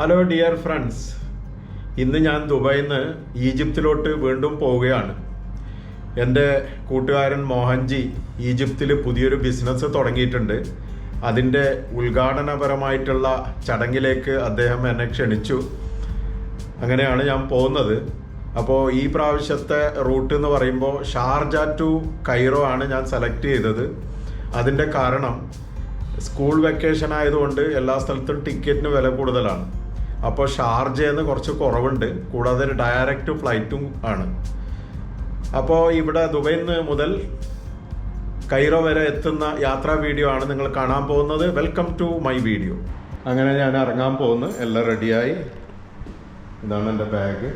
Hello dear friends ഇന്ന് ഞാൻ ദുബായിൽ നിന്ന് ഈജിപ്തിലോട്ട് വീണ്ടും പോവുകയാണ്. എന്റെ കൂട്ടുകാരൻ മോഹൻജി ഈജിപ്തിൽ പുതിയൊരു ബിസിനസ് തുടങ്ങിയിട്ടുണ്ട്. അതിന്റെ ഉദ്ഘാടനപരമായിട്ടുള്ള ചടങ്ങിലേക്ക് അദ്ദേഹം എന്നെ ക്ഷണിച്ചു. അങ്ങനെയാണ് ഞാൻ പോകുന്നത്. അപ്പോൾ ഈ പ്രാവശ്യത്തെ റൂട്ട് എന്ന് പറയുമ്പോൾ ഷാർജ ടു കൈറോ ആണ് ഞാൻ സെലക്ട് ചെയ്തത്. അതിന്റെ കാരണം സ്കൂൾ വെക്കേഷൻ ആയതുകൊണ്ട് എല്ലാ സ്ഥലത്തും ടിക്കറ്റിന് വില കൂടുതലാണ്. അപ്പോൾ ഷാർജയെന്ന് കുറച്ച് കുറവുണ്ട്. കൂടാതെ ഒരു ഡയറക്റ്റ് ഫ്ലൈറ്റും ആണ്. അപ്പോൾ ഇവിടെ ദുബൈയിൽ നിന്ന് മുതൽ കൈറോ വരെ എത്തുന്ന യാത്രാ വീഡിയോ ആണ് നിങ്ങൾ കാണാൻ പോകുന്നത്. വെൽക്കം ടു മൈ വീഡിയോ അങ്ങനെ ഞാൻ ഇറങ്ങാൻ പോകുന്നു. എല്ലാം റെഡിയായി ഇതാണ് എന്റെ ബാഗ്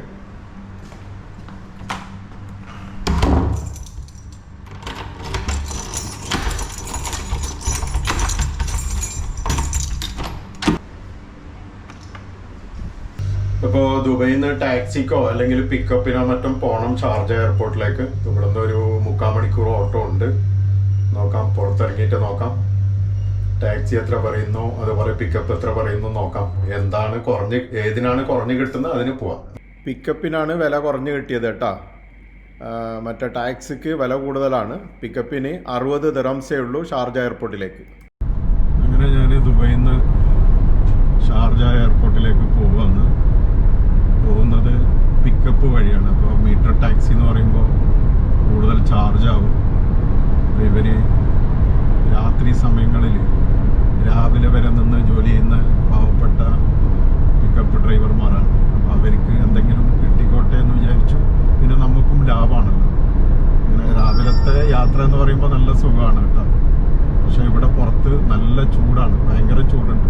ഇപ്പോൾ ദുബൈയിൽ നിന്ന് ടാക്സിക്കോ അല്ലെങ്കിൽ പിക്കപ്പിനോ മറ്റും പോകണം ഷാർജ എയർപോർട്ടിലേക്ക് ഇവിടെ നിന്ന് ഒരു മുക്കാൽ മണിക്കൂർ ഓട്ടോ ഉണ്ട്. നോക്കാം പുറത്തിറങ്ങിയിട്ട് നോക്കാം. ടാക്സി എത്ര പറയുന്നു അതുപോലെ പിക്കപ്പ് എത്ര പറയുന്നു നോക്കാം. എന്താണ് കുറഞ്ഞ് ഏതിനാണ് കുറഞ്ഞ് കിട്ടുന്നത് അതിന് പോവാം. പിക്കപ്പിനാണ് വില കുറഞ്ഞ് കിട്ടിയത് കേട്ടാ. മറ്റേ ടാക്സിക്ക് വില കൂടുതലാണ്. പിക്കപ്പിന് അറുപത് ദിറംസേ ഉള്ളൂ ഷാർജ എയർപോർട്ടിലേക്ക് അങ്ങനെ ഞാൻ ദുബൈയിൽ നിന്ന് ഷാർജ എയർപോർട്ടിലേക്ക് പിക്കപ്പ് വഴിയാണ്. അപ്പോൾ മീറ്റർ ടാക്സി എന്ന് പറയുമ്പോൾ കൂടുതൽ ചാർജ് ആവും അപ്പോൾ ഇവർ രാത്രി സമയങ്ങളിൽ രാവിലെ വരെ നിന്ന് ജോലി ചെയ്യുന്ന പാവപ്പെട്ട പിക്കപ്പ് ഡ്രൈവർമാരാണ് അപ്പോൾ അവർക്ക് എന്തെങ്കിലും കിട്ടിക്കോട്ടെ എന്ന് വിചാരിച്ചു പിന്നെ നമുക്കും ലാഭമാണല്ലോ അങ്ങനെ രാവിലത്തെ യാത്ര എന്ന് പറയുമ്പോൾ നല്ല സുഖമാണ് കേട്ടോ പക്ഷെ ഇവിടെ പുറത്ത് നല്ല ചൂടാണ് ഭയങ്കര ചൂടുണ്ട്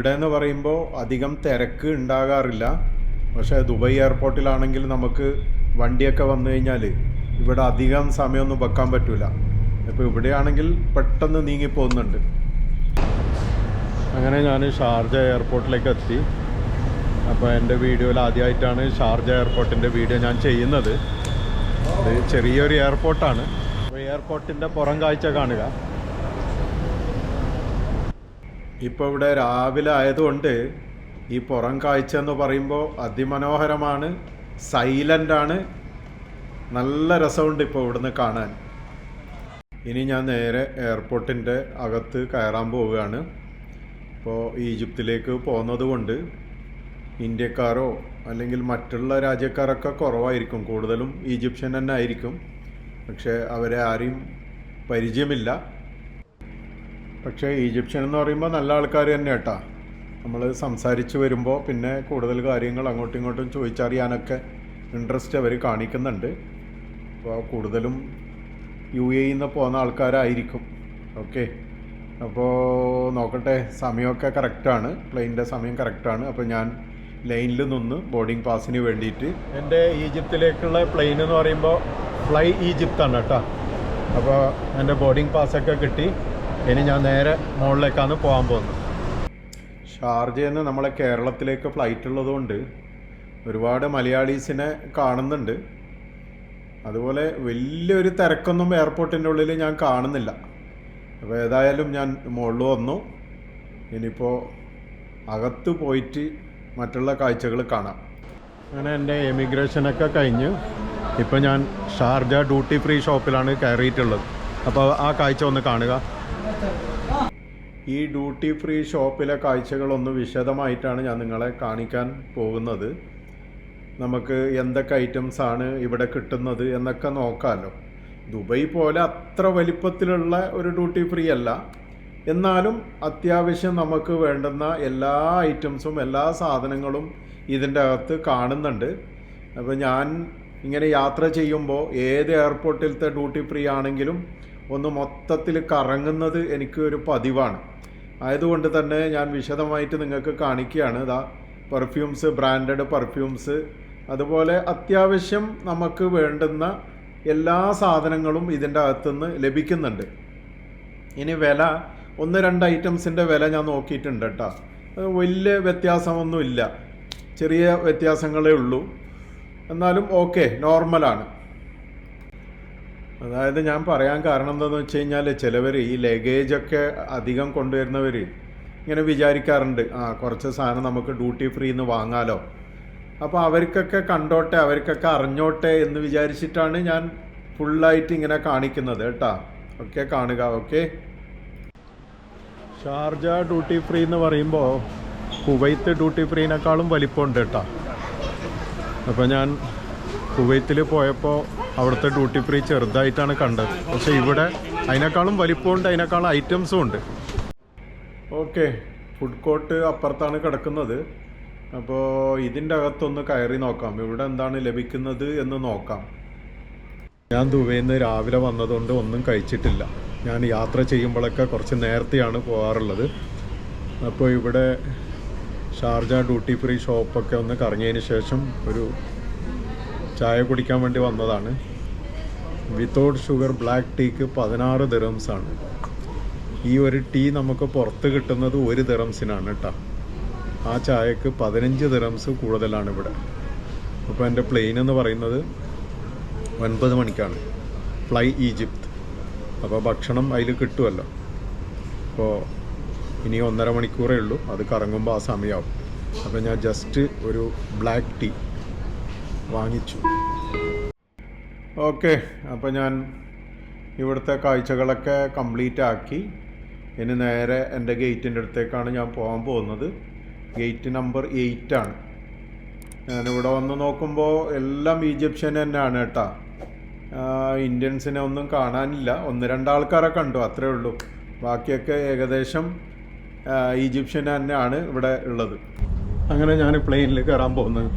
ഇവിടെ എന്ന് പറയുമ്പോൾ അധികം തിരക്ക് ഉണ്ടാകാറില്ല പക്ഷേ ദുബായ് എയർപോർട്ടിലാണെങ്കിൽ നമുക്ക് വണ്ടിയൊക്കെ വന്നു കഴിഞ്ഞാൽ ഇവിടെ അധികം സമയമൊന്നും വെക്കാൻ പറ്റില്ല ഇപ്പോൾ ഇവിടെയാണെങ്കിൽ പെട്ടെന്ന് നീങ്ങിപ്പോകുന്നുണ്ട് അങ്ങനെ ഞാൻ ഷാർജ എയർപോർട്ടിലേക്ക് എത്തി അപ്പോൾ എന്റെ വീഡിയോയിൽ ആദ്യമായിട്ടാണ് ഷാർജ എയർപോർട്ടിന്റെ വീഡിയോ ഞാൻ ചെയ്യുന്നത്. ചെറിയൊരു എയർപോർട്ടാണ്. അപ്പോൾ എയർപോർട്ടിന്റെ പുറം കാഴ്ച കാണുക. ഇപ്പോൾ ഇവിടെ രാവിലെ ആയതുകൊണ്ട് ഈ പുറം കാഴ്ച എന്ന് പറയുമ്പോൾ അതിമനോഹരമാണ് സൈലന്റ് ആണ്. നല്ല രസമുണ്ട് ഇപ്പോൾ ഇവിടുന്ന് കാണാൻ. ഇനി ഞാൻ നേരെ എയർപോർട്ടിന്റെ അകത്ത് കയറാൻ പോവുകയാണ്. ഇപ്പോൾ ഈജിപ്തിലേക്ക് പോകുന്നത് കൊണ്ട് ഇന്ത്യക്കാരോ അല്ലെങ്കിൽ മറ്റുള്ള രാജ്യക്കാരൊക്കെ കുറവായിരിക്കും. കൂടുതലും ഈജിപ്ഷ്യൻ തന്നെ ആയിരിക്കും. പക്ഷേ അവരെ ആരെയും പരിചയമില്ല. പക്ഷേ ഈജിപ്ഷ്യൻ എന്ന് പറയുമ്പോൾ നല്ല ആൾക്കാർ തന്നെ കേട്ടാ. നമ്മൾ സംസാരിച്ച് വരുമ്പോൾ പിന്നെ കൂടുതൽ കാര്യങ്ങൾ അങ്ങോട്ടും ഇങ്ങോട്ടും ചോദിച്ചറിയാനൊക്കെ ഇൻട്രസ്റ്റ് അവർ കാണിക്കുന്നുണ്ട്. അപ്പോൾ കൂടുതലും യു എയിൽ നിന്ന് പോകുന്ന ആൾക്കാരായിരിക്കും. ഓക്കെ. അപ്പോൾ നോക്കട്ടെ സമയമൊക്കെ കറക്റ്റാണ് പ്ലെയിനിന്റെ സമയം കറക്റ്റാണ് അപ്പോൾ ഞാൻ ലൈനിൽ നിന്ന് ബോർഡിംഗ് പാസിന് വേണ്ടിയിട്ട് എന്റെ ഈജിപ്തിലേക്കുള്ള പ്ലെയിൻ എന്ന് പറയുമ്പോൾ ഫ്ലൈ ഈജിപ്താണ് കേട്ടോ. അപ്പോൾ എന്റെ ബോർഡിംഗ് പാസ്സൊക്കെ കിട്ടി. ഇനി ഞാൻ നേരെ മുകളിലേക്കാണ് പോകാൻ പോകുന്നത്. ഷാർജയിൽ നിന്ന് നമ്മളെ കേരളത്തിലേക്ക് ഫ്ലൈറ്റ് ഉള്ളതുകൊണ്ട് ഒരുപാട് മലയാളീസിനെ കാണുന്നുണ്ട്. അതുപോലെ വലിയൊരു തിരക്കൊന്നും എയർപോർട്ടിന്റെ ഉള്ളിൽ ഞാൻ കാണുന്നില്ല. അപ്പോൾ ഏതായാലും ഞാൻ മുകളിൽ വന്നു. ഇനിയിപ്പോൾ അകത്ത് പോയിട്ട് മറ്റുള്ള കാഴ്ചകൾ കാണാം. അങ്ങനെ എന്റെ എമിഗ്രേഷനൊക്കെ കഴിഞ്ഞ് ഇപ്പോൾ ഞാൻ ഷാർജ ഡ്യൂട്ടി ഫ്രീ ഷോപ്പിലാണ് കയറിയിട്ടുള്ളത്. അപ്പോൾ ആ കാഴ്ച ഒന്ന് കാണുക. ഈ ഡ്യൂട്ടി ഫ്രീ ഷോപ്പിലെ കാഴ്ചകളൊന്ന് വിശദമായിട്ടാണ് ഞാൻ നിങ്ങളെ കാണിക്കാൻ പോകുന്നത്. നമുക്ക് എന്തൊക്കെ ഐറ്റംസ് ആണ് ഇവിടെ കിട്ടുന്നത് എന്നൊക്കെ നോക്കാമല്ലോ ദുബൈ പോലെ അത്ര വലിപ്പത്തിലുള്ള ഒരു ഡ്യൂട്ടി ഫ്രീ അല്ല. എന്നാലും അത്യാവശ്യം നമുക്ക് വേണ്ടുന്ന എല്ലാ ഐറ്റംസും എല്ലാ സാധനങ്ങളും ഇതിന്റെ അകത്ത് കാണുന്നുണ്ട്. അപ്പോൾ ഞാൻ ഇങ്ങനെ യാത്ര ചെയ്യുമ്പോൾ ഏത് എയർപോർട്ടിലത്തെ ഡ്യൂട്ടി ഫ്രീ ആണെങ്കിലും ഒന്ന് മൊത്തത്തിൽ കറങ്ങുന്നത് എനിക്ക് ഒരു പതിവാണ്. ആയതുകൊണ്ട് തന്നെ ഞാൻ വിശദമായിട്ട് നിങ്ങൾക്ക് കാണിക്കുകയാണ്. ഇതാ പെർഫ്യൂംസ് ബ്രാൻഡഡ് പെർഫ്യൂംസ് അതുപോലെ അത്യാവശ്യം നമുക്ക് വേണ്ടുന്ന എല്ലാ സാധനങ്ങളും ഇതിന്റെ അകത്തുനിന്ന് ലഭിക്കുന്നുണ്ട്. ഇനി വില ഒന്ന് രണ്ട് ഐറ്റംസിന്റെ വില ഞാൻ നോക്കിയിട്ടുണ്ട് കേട്ടോ. വലിയ വ്യത്യാസമൊന്നുമില്ല. ചെറിയ വ്യത്യാസങ്ങളേ ഉള്ളൂ. എന്നാലും ഓക്കെ നോർമലാണ്. അതായത് ഞാൻ പറയാൻ കാരണം എന്താണെന്ന് വെച്ച് കഴിഞ്ഞാൽ ചിലവർ ഈ ലഗേജൊക്കെ അധികം കൊണ്ടുവരുന്നവർ ഇങ്ങനെ വിചാരിക്കാറുണ്ട്. ആ കുറച്ച് സാധനം നമുക്ക് ഡ്യൂട്ടി ഫ്രീ എന്ന് വാങ്ങാലോ. അപ്പോൾ അവർക്കൊക്കെ കണ്ടോട്ടെ അവർക്കൊക്കെ അറിഞ്ഞോട്ടെ എന്ന് വിചാരിച്ചിട്ടാണ് ഞാൻ ഫുള്ളായിട്ട് ഇങ്ങനെ കാണിക്കുന്നത് കേട്ടാ. ഓക്കെ കാണുക ഓക്കെ? ഷാർജ ഡ്യൂട്ടി ഫ്രീ എന്ന് പറയുമ്പോൾ കുവൈത്ത് ഡ്യൂട്ടി ഫ്രീനേക്കാളും വലിപ്പമുണ്ട് കേട്ടോ. അപ്പോൾ ഞാൻ കുവൈത്തിൽ പോയപ്പോൾ അവിടുത്തെ ഡ്യൂട്ടി ഫ്രീ ചെറുതായിട്ടാണ് കണ്ടത്. പക്ഷേ ഇവിടെ അതിനേക്കാളും വലിപ്പമുണ്ട് അതിനേക്കാളും ഐറ്റംസും ഉണ്ട്. ഓക്കെ ഫുഡ് കോർട്ട് അപ്പുറത്താണ് കിടക്കുന്നത്. അപ്പോൾ ഇതിന്റെ അകത്തൊന്ന് കയറി നോക്കാം. ഇവിടെ എന്താണ് ലഭിക്കുന്നത് എന്ന് നോക്കാം. ഞാൻ ദുബൈന്ന് രാവിലെ വന്നതുകൊണ്ട് ഒന്നും കഴിച്ചിട്ടില്ല. ഞാൻ യാത്ര ചെയ്യുമ്പോഴൊക്കെ കുറച്ച് നേരത്തെയാണ് പോകാറുള്ളത്. അപ്പോൾ ഇവിടെ ഷാർജ ഡ്യൂട്ടി ഫ്രീ ഷോപ്പൊക്കെ ഒന്ന് കറങ്ങിയതിന് ശേഷം ഒരു ചായ കുടിക്കാൻ വേണ്ടി വന്നതാണ്. വിത്തൗട്ട് ഷുഗർ ബ്ലാക്ക് ടീക്ക് പതിനാറ് ദിറംസ് ആണ്. ഈ ഒരു ടീ നമുക്ക് പുറത്ത് കിട്ടുന്നത് ഒരു ദിറംസിനാണ് കേട്ടോ ആ ചായക്ക് പതിനഞ്ച് ദിറംസ് കൂടുതലാണ് ഇവിടെ. അപ്പോൾ എന്റെ പ്ലെയിൻ എന്ന് പറയുന്നത് ഒൻപത് മണിക്കാണ്. ഫ്ലൈ ഈജിപ്ത് അപ്പോൾ ഭക്ഷണം അതിൽ കിട്ടുമല്ലോ അപ്പോൾ ഇനി ഒന്നര മണിക്കൂറേ ഉള്ളൂ. അത് കറങ്ങുമ്പോൾ ആ സമയമാവും അപ്പോൾ ഞാൻ ജസ്റ്റ് ഒരു ബ്ലാക്ക് ടീ വാങ്ങിച്ചു. ഓക്കെ അപ്പോൾ ഞാൻ ഇവിടുത്തെ കാഴ്ചകളൊക്കെ കംപ്ലീറ്റ് ആക്കി. ഇനി നേരെ എന്റെ ഗേറ്റിന്റെ അടുത്തേക്കാണ് ഞാൻ പോകാൻ പോകുന്നത്. ഗേറ്റ് നമ്പർ എയ്റ്റ് ആണ്. ഞാനിവിടെ വന്ന് നോക്കുമ്പോൾ എല്ലാം ഈജിപ്ഷ്യൻ തന്നെയാണ് കേട്ടോ. ഇന്ത്യൻസിനെ ഒന്നും കാണാനില്ല. ഒന്ന് രണ്ടാൾക്കാരെ കണ്ടു അത്രേ ഉള്ളൂ. ബാക്കിയൊക്കെ ഏകദേശം ഈജിപ്ഷ്യൻ തന്നെയാണ് ഇവിടെ ഉള്ളത്. അങ്ങനെ ഞാൻ പ്ലെയിനിൽ കയറാൻ പോകുന്നത്.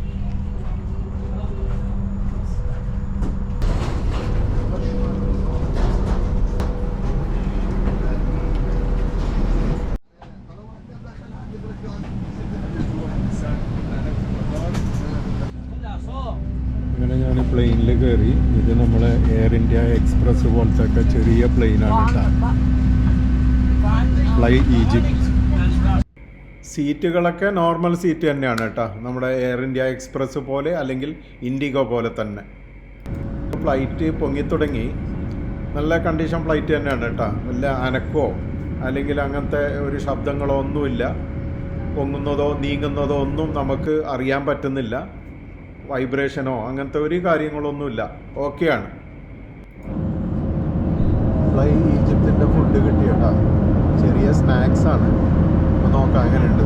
അങ്ങനെ പ്ലെയിനിൽ കയറി ഇത് നമ്മളെ എയർ ഇന്ത്യ എക്സ്പ്രസ് പോലത്തെ ഒക്കെ ചെറിയ പ്ലെയിനാണ് കേട്ടോ. ഫ്ലൈ ഈജിപ്റ്റ് സീറ്റുകളൊക്കെ നോർമൽ സീറ്റ് തന്നെയാണ് കേട്ടോ. നമ്മുടെ എയർ ഇന്ത്യ എക്സ്പ്രസ് പോലെ അല്ലെങ്കിൽ ഇൻഡിഗോ പോലെ തന്നെ. ഫ്ലൈറ്റ് പൊങ്ങിത്തുടങ്ങി നല്ല കണ്ടീഷൻ ഫ്ലൈറ്റ് തന്നെയാണ് കേട്ടോ. വല്ല അനക്കോ അല്ലെങ്കിൽ അങ്ങനത്തെ ഒരു ശബ്ദങ്ങളോ ഒന്നുമില്ല. പൊങ്ങുന്നതോ നീങ്ങുന്നതോ ഒന്നും നമുക്ക് അറിയാൻ പറ്റുന്നില്ല. വൈബ്രേഷനോ അങ്ങനത്തെ ഒരു കാര്യങ്ങളൊന്നുമില്ല. ഓക്കെയാണ്. ഫ്ലൈ ഈജിപ്തിന്റെ ഫുഡ് കിട്ടിയട്ടാ. ചെറിയ സ്നാക്സ് ആണ്. അപ്പോൾ നോക്കാം എങ്ങനെയുണ്ട്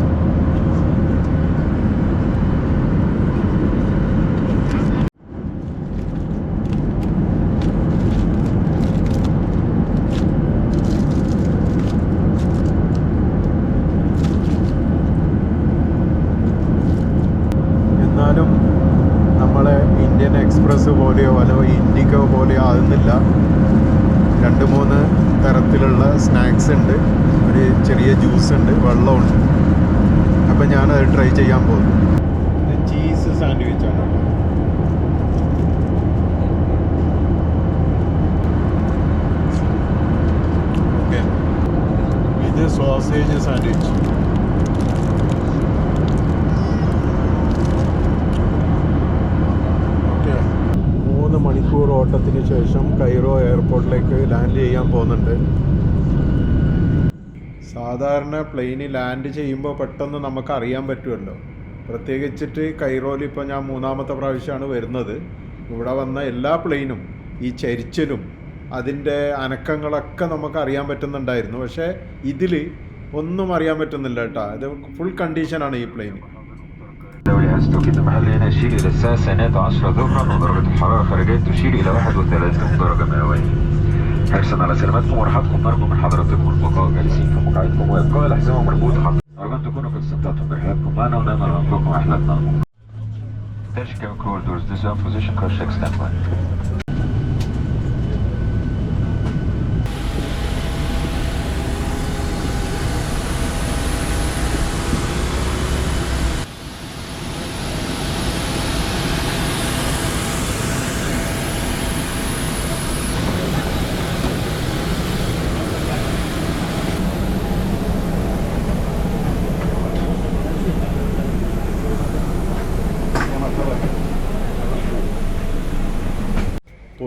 എന്നാലും നമ്മളെ ഇന്ത്യൻ എക്സ്പ്രസ് പോലെയോ അല്ലോ ഇൻഡിഗോ പോലെയോ ആകുന്നില്ല രണ്ട് മൂന്ന് തരത്തിലുള്ള സ്നാക്സ് ഉണ്ട്. ഒരു ചെറിയ ജ്യൂസ് ഉണ്ട് വെള്ളമുണ്ട്. അപ്പം ഞാനത് ട്രൈ ചെയ്യാൻ പോകുന്നു. ചീസ് സാൻഡ്വിച്ച് ആണ് ഓക്കെ. ഇത് സോസേജ് സാൻഡ്വിച്ച് ഓക്കെ മൂന്ന് മണിക്കൂർ ഓട്ടത്തിന് ശേഷം കൈറോ എയർപോർട്ടിലേക്ക് ലാൻഡ് ചെയ്യാൻ പോകുന്നുണ്ട്. സാധാരണ പ്ലെയിനിൽ ലാൻഡ് ചെയ്യുമ്പോൾ പെട്ടെന്ന് നമുക്ക് അറിയാൻ പറ്റുമല്ലോ. പ്രത്യേകിച്ചിട്ട് കൈറോയിൽ ഇപ്പോൾ ഞാൻ മൂന്നാമത്തെ പ്രാവശ്യമാണ് വരുന്നത്. ഇവിടെ വന്ന എല്ലാ പ്ലെയിനും ഈ ചരിച്ചിലും അതിന്റെ അനക്കങ്ങളൊക്കെ നമുക്ക് അറിയാൻ പറ്റുന്നുണ്ടായിരുന്നു. പക്ഷേ ഇതിൽ ഒന്നും അറിയാൻ പറ്റുന്നില്ല കേട്ടോ. ഇത് ഫുൾ കണ്ടീഷനാണ് ഈ plane. دولي هاز توقيت المحلي هنا يشير إلى الساعة الثانية عشرة ظهرا ودرجة الحرارة الخارجية تشير إلى 31 درجة مئوية. حرصا على سلامتكم وراحتكم نرجو من حضراتكم البقاء جالسين في مقاعدكم وإبقاء الأحزمة مربوطة حتى نرجو أن تكونوا قد استمتعتم برحلتكم معنا ودائما نرجوكم رحلتنا crew doors, this is our position.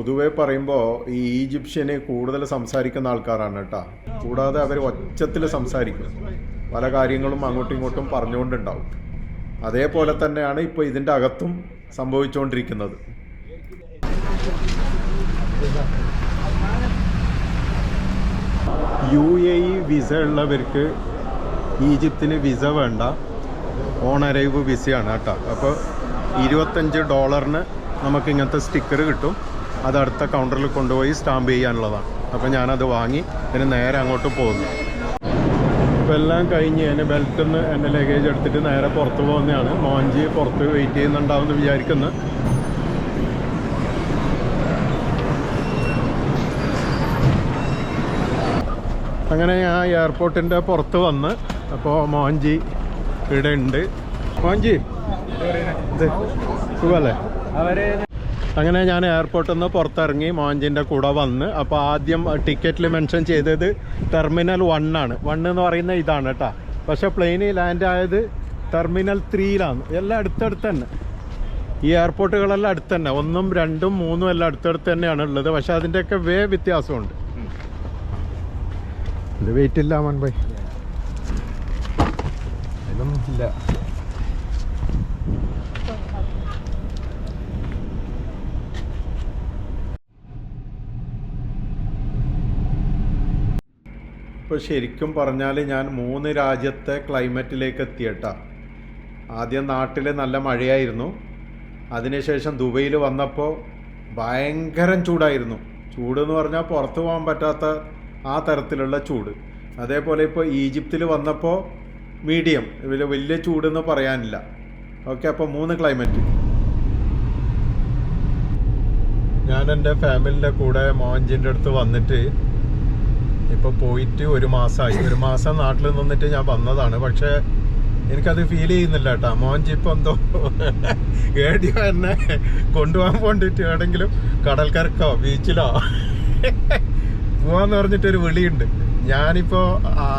പൊതുവെ പറയുമ്പോൾ ഈ ഈജിപ്ഷ്യനെ കൂടുതൽ സംസാരിക്കുന്ന ആൾക്കാരാണ് കേട്ടോ. കൂടാതെ അവർ ഒച്ചത്തിൽ സംസാരിക്കും. പല കാര്യങ്ങളും അങ്ങോട്ടും ഇങ്ങോട്ടും പറഞ്ഞുകൊണ്ടുണ്ടാവും. അതേപോലെ തന്നെയാണ് ഇപ്പോൾ ഇതിന്റെ അകത്തും സംഭവിച്ചുകൊണ്ടിരിക്കുന്നത്. യു എ ഇ വിസ ഉള്ളവർക്ക് ഈജിപ്തിന് വിസ വേണ്ട. ഓൺ അറൈവ് വിസയാണ് കേട്ടോ. അപ്പോൾ ഇരുപത്തഞ്ച് ഡോളറിന് നമുക്ക് ഇങ്ങനത്തെ സ്റ്റിക്കർ കിട്ടും. അത് അടുത്ത കൗണ്ടറിൽ കൊണ്ടുപോയി സ്റ്റാമ്പ് ചെയ്യാനുള്ളതാണ്. അപ്പോൾ ഞാനത് വാങ്ങി പിന്നെ നേരെ അങ്ങോട്ട് പോകുന്നു. ഇപ്പം എല്ലാം കഴിഞ്ഞ് എന്റെ ബെൽറ്റിൽ നിന്ന് എന്റെ ലഗേജ് എടുത്തിട്ട് നേരെ പുറത്ത് പോകുന്നതാണ്. മോഞ്ചി പുറത്ത് വെയിറ്റ് ചെയ്യുന്നുണ്ടാവുമെന്ന് വിചാരിക്കുന്നു. അങ്ങനെ ഞാൻ എയർപോർട്ടിന്റെ പുറത്ത് വന്ന് അപ്പോൾ മോഞ്ചി ഇവിടെ ഉണ്ട്. മോഞ്ചി ഇത് സുഖമല്ലേ അങ്ങനെ ഞാൻ എയർപോർട്ടിൽ നിന്ന് പുറത്തിറങ്ങി മോഞ്ചിന്റെ കൂടെ വന്ന്. അപ്പോൾ ആദ്യം ടിക്കറ്റിൽ മെൻഷൻ ചെയ്തത് ടെർമിനൽ വൺ ആണ്. എന്ന് പറയുന്നത് ഇതാണ് കേട്ടോ. പക്ഷേ പ്ലെയിനിൽ ലാൻഡ് ആയത് ടെർമിനൽ ത്രീയിലാണ് എല്ലാം അടുത്തടുത്ത് തന്നെ. ഈ എയർപോർട്ടുകളെല്ലാം അടുത്ത് തന്നെ. ഒന്നും രണ്ടും മൂന്നും എല്ലാം അടുത്തടുത്ത് തന്നെയാണ് ഉള്ളത്. പക്ഷേ അതിന്റെയൊക്കെ വേ വ്യത്യാസമുണ്ട്. ഇത് വെയിറ്റ് ഇല്ല മൺബൈ ഇല്ല. ഇപ്പോൾ ശരിക്കും പറഞ്ഞാൽ ഞാൻ മൂന്ന് രാജ്യത്തെ ക്ലൈമറ്റിലേക്ക് എത്തിയട്ടാ. ആദ്യം നാട്ടിൽ നല്ല മഴയായിരുന്നു. അതിനുശേഷം ദുബൈയിൽ വന്നപ്പോൾ ഭയങ്കരം ചൂടായിരുന്നു. ചൂടെന്ന് പറഞ്ഞാൽ പുറത്ത് പോകാൻ പറ്റാത്ത ആ തരത്തിലുള്ള ചൂട്. അതേപോലെ ഇപ്പോൾ ഈജിപ്തിൽ വന്നപ്പോൾ മീഡിയം. ഇതിൽ വലിയ ചൂടെന്ന് പറയാനില്ല. ഓക്കെ അപ്പോൾ മൂന്ന് ക്ലൈമറ്റ് ഞാൻ എന്റെ ഫാമിലിന്റെ കൂടെ മോഹൻജിന്റെ അടുത്ത് വന്നിട്ട് ഇപ്പോൾ പോയിട്ട് ഒരു മാസമായി ഒരു മാസം നാട്ടിൽ നിന്നിട്ട് ഞാൻ വന്നതാണ്. പക്ഷേ എനിക്കത് ഫീൽ ചെയ്യുന്നില്ല കേട്ടോ. മോൻജി ഇപ്പം എന്തോ ഏടിയോ എന്നെ കൊണ്ടുപോകാൻ വേണ്ടിയിട്ട് എവിടെങ്കിലും കടൽക്കരക്കോ ബീച്ചിലോ പോവാന്ന് പറഞ്ഞിട്ടൊരു വിളിയുണ്ട്. ഞാനിപ്പോൾ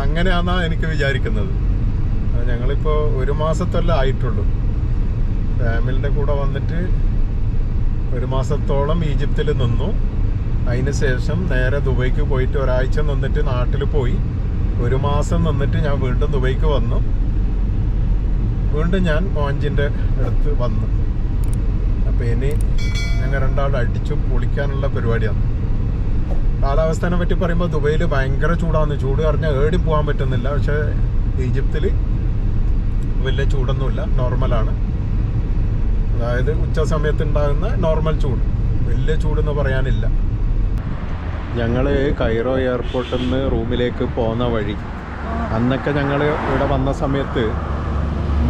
അങ്ങനെയാണെന്നാണ് എനിക്ക് വിചാരിക്കുന്നത്. ഞങ്ങളിപ്പോൾ ഒരു മാസത്തല്ല ആയിട്ടുള്ളൂ. ഫാമിലിന്റെ കൂടെ വന്നിട്ട് ഒരു മാസത്തോളം ഈജിപ്തിൽ നിന്നു. അതിന് ശേഷം നേരെ ദുബൈക്ക് പോയിട്ട് ഒരാഴ്ച നിന്നിട്ട് നാട്ടിൽ പോയി. ഒരു മാസം നിന്നിട്ട് ഞാൻ വീണ്ടും ദുബൈക്ക് വന്നു. വീണ്ടും ഞാൻ മോഞ്ചിന്റെ അടുത്ത് വന്നു. അപ്പോൾ ഇനി ഞങ്ങൾ രണ്ടാളും അടിച്ചു പൊളിക്കാനുള്ള പരിപാടിയാണ്. കാലാവസ്ഥേനെ പറ്റി പറയുമ്പോൾ ദുബൈയിൽ ഭയങ്കര ചൂടാണ്. ചൂട് പറഞ്ഞാൽ ഏടി പോകാൻ പറ്റുന്നില്ല. പക്ഷേ ഈജിപ്തിൽ വലിയ ചൂടൊന്നുമില്ല. നോർമലാണ്. അതായത് ഉച്ച സമയത്ത് ഉണ്ടാകുന്ന നോർമൽ ചൂട്. വലിയ ചൂടെന്ന് പറയാനില്ല. ഞങ്ങൾ കൈറോ എയർപോർട്ടിൽ നിന്ന് റൂമിലേക്ക് പോകുന്ന വഴി. അന്നൊക്കെ ഞങ്ങൾ ഇവിടെ വന്ന സമയത്ത്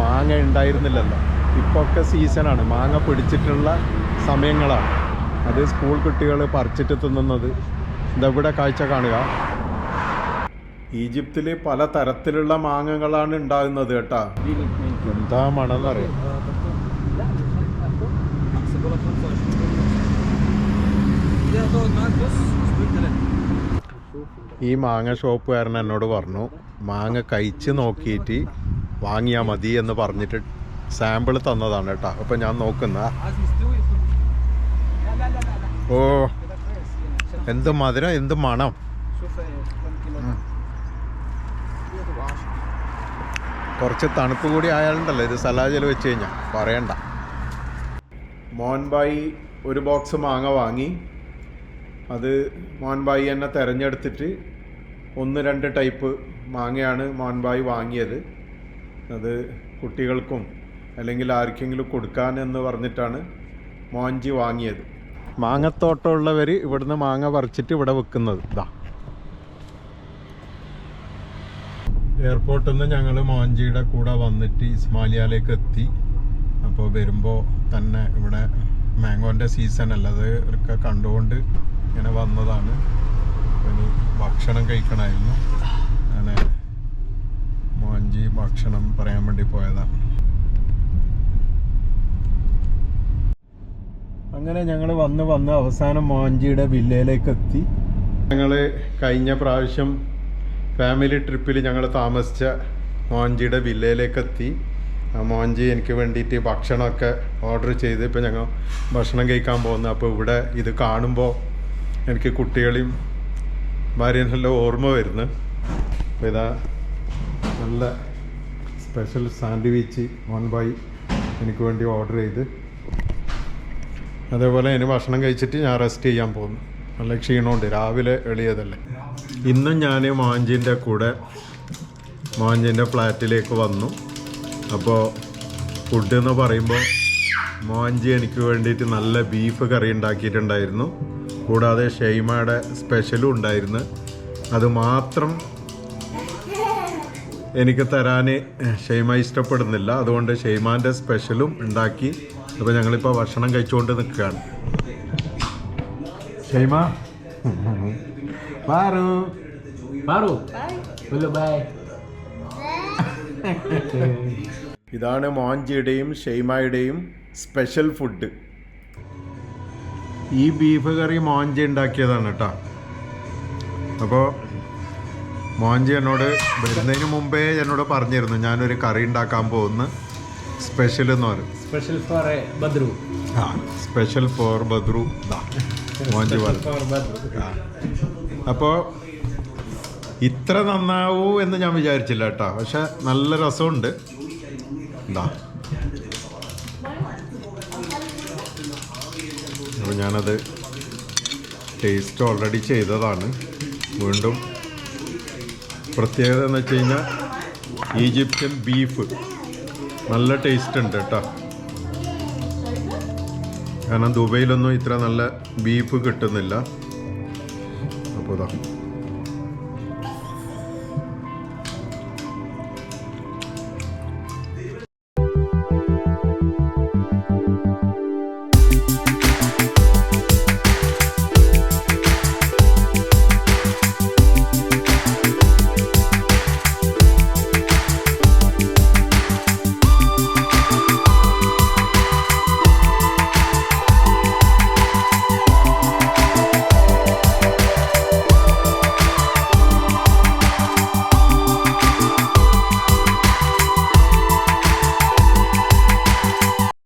മാങ്ങ ഉണ്ടായിരുന്നില്ലല്ലോ. ഇപ്പോഴൊക്കെ സീസണാണ്. മാങ്ങ പിടിച്ചിട്ടുള്ള സമയങ്ങളാണ്. അത് സ്കൂൾ കുട്ടികൾ പറിച്ചിട്ട് തിന്നുന്നത്. ഇതെവിടെ കാഴ്ച കാണുക? ഈജിപ്തിൽ പല തരത്തിലുള്ള മാങ്ങകളാണ് ഉണ്ടാകുന്നത് കേട്ടാ. എന്താ മണമെന്നറിയാം ഈ മാങ്ങ ഷോപ്പുകാരൻ എന്നോട് പറഞ്ഞു മാങ്ങ കഴിച്ച് നോക്കിയിട്ട് വാങ്ങിയാൽ മതി എന്ന് പറഞ്ഞിട്ട് സാമ്പിൾ തന്നതാണ് കേട്ടോ. അപ്പം ഞാൻ നോക്കുന്ന. ഓ എന്ത് മധുരം എന്ത് മണം. കുറച്ച് തണുപ്പ് കൂടി ആയാലുണ്ടല്ലോ ഇത് സലാജൽ വെച്ച് കഴിഞ്ഞാൽ പറയണ്ട. മോൻബായി ഒരു ബോക്സ് മാങ്ങ വാങ്ങി. അത് മോൻബായി എന്നെ തിരഞ്ഞെടുത്തിട്ട് ഒന്ന് രണ്ട് ടൈപ്പ് മാങ്ങയാണ് മോൻബായി വാങ്ങിയത്. അത് കുട്ടികൾക്കും അല്ലെങ്കിൽ ആർക്കെങ്കിലും കൊടുക്കാൻ എന്ന് പറഞ്ഞിട്ടാണ് മോഞ്ചി വാങ്ങിയത്. മാങ്ങത്തോട്ടമുള്ളവർ ഇവിടുന്ന് മാങ്ങ പറിച്ചിട്ട് ഇവിടെ വെക്കുന്നത്. ഇതാ എയർപോർട്ടിൽ നിന്ന് ഞങ്ങൾ മോഞ്ചിയുടെ കൂടെ വന്നിട്ട് ഇസ്മാലിയയിലേക്ക് എത്തി. അപ്പോൾ വരുമ്പോൾ തന്നെ ഇവിടെ മാംഗോന്റെ സീസൺ അല്ലത് ഒക്കെ കണ്ടുകൊണ്ട് ഇങ്ങനെ വന്നതാണ്. ഇനി ഭക്ഷണം കഴിക്കണമായിരുന്നു. അങ്ങനെ മോഞ്ചി ഭക്ഷണം പറയാൻ വേണ്ടി പോയതാണ് അങ്ങനെ ഞങ്ങൾ വന്ന് വന്ന് അവസാനം മോഞ്ചിയുടെ വില്ലയിലേക്ക് എത്തി ഞങ്ങൾ കഴിഞ്ഞ പ്രാവശ്യം ഫാമിലി ട്രിപ്പിൽ ഞങ്ങൾ താമസിച്ച മോഞ്ചിയുടെ വില്ലയിലേക്ക് എത്തി ആ മോഞ്ചി എനിക്ക് വേണ്ടിയിട്ട് ഭക്ഷണമൊക്കെ ഓർഡർ ചെയ്ത് ഇപ്പം ഞങ്ങൾ ഭക്ഷണം കഴിക്കാൻ പോകുന്നു. അപ്പോൾ ഇവിടെ ഇത് കാണുമ്പോൾ എനിക്ക് കുട്ടികളെയും ഭാര്യനെല്ലാം ഓർമ്മ വരുന്നു. അപ്പോൾ ഇതാ നല്ല സ്പെഷ്യൽ സാൻഡ്വിച്ച് ഓൺ ബൈ എനിക്ക് വേണ്ടി ഓർഡർ ചെയ്ത്. അതേപോലെ ഇനി ഭക്ഷണം കഴിച്ചിട്ട് ഞാൻ റെസ്റ്റ് ചെയ്യാൻ പോകുന്നു. നല്ല ക്ഷീണമുണ്ട്. രാവിലെ എളിയതല്ലേ? ഇന്നും ഞാൻ മോഞ്ചിന്റെ കൂടെ മോഞ്ചിന്റെ ഫ്ലാറ്റിലേക്ക് വന്നു. അപ്പോൾ ഫുഡ് എന്ന് പറയുമ്പോൾ മോഞ്ചി എനിക്ക് വേണ്ടിയിട്ട് നല്ല ബീഫ് കറി ഉണ്ടാക്കിയിട്ടുണ്ടായിരുന്നു. കൂടാതെ ഷെയ്മയുടെ സ്പെഷ്യലും ഉണ്ടായിരുന്നു. അത് മാത്രം എനിക്ക് തരാൻ ഷെയ്മ ഇഷ്ടപ്പെടുന്നില്ല. അതുകൊണ്ട് ഷെയ്മാന്റെ സ്പെഷ്യലും ഉണ്ടാക്കി. അപ്പോൾ ഞങ്ങളിപ്പോൾ ഭക്ഷണം കഴിച്ചുകൊണ്ട് നിൽക്കുകയാണ്. ഷെയ്മ. പാറു പാറു ബൈ ഇതാണ് മോഞ്ചിയുടെയും ഷെയ്മയുടെയും സ്പെഷ്യൽ ഫുഡ് ഈ ബീഫ് കറി മോഞ്ചി ഉണ്ടാക്കിയതാണ് കേട്ടോ അപ്പോൾ മോഞ്ചി എന്നോട് വരുന്നതിന് മുമ്പേ എന്നോട് പറഞ്ഞിരുന്നു ഞാനൊരു കറി ഉണ്ടാക്കാൻ പോകുന്നു. സ്പെഷ്യൽ എന്ന് പറയും സ്പെഷ്യൽ ഫോർ ബദ്രു. ആ സ്പെഷ്യൽ ഫോർ ബദ്രു. മോഞ്ചി പറഞ്ഞു അപ്പോൾ ഇത്ര നന്നാവൂ എന്ന് ഞാൻ വിചാരിച്ചില്ല കേട്ടോ പക്ഷെ നല്ല രസമുണ്ട്. എന്താ അപ്പോൾ ഞാനത് ടേസ്റ്റ് ഓൾറെഡി ചെയ്തതാണ്. വീണ്ടും പ്രത്യേകത എന്ന് വെച്ച് കഴിഞ്ഞാൽ ഈജിപ്ഷ്യൻ ബീഫ് നല്ല ടേസ്റ്റ് ഉണ്ട് കേട്ടോ. കാരണം ദുബൈയിലൊന്നും ഇത്ര നല്ല ബീഫ് കിട്ടുന്നില്ല. അപ്പോൾ ഇതാ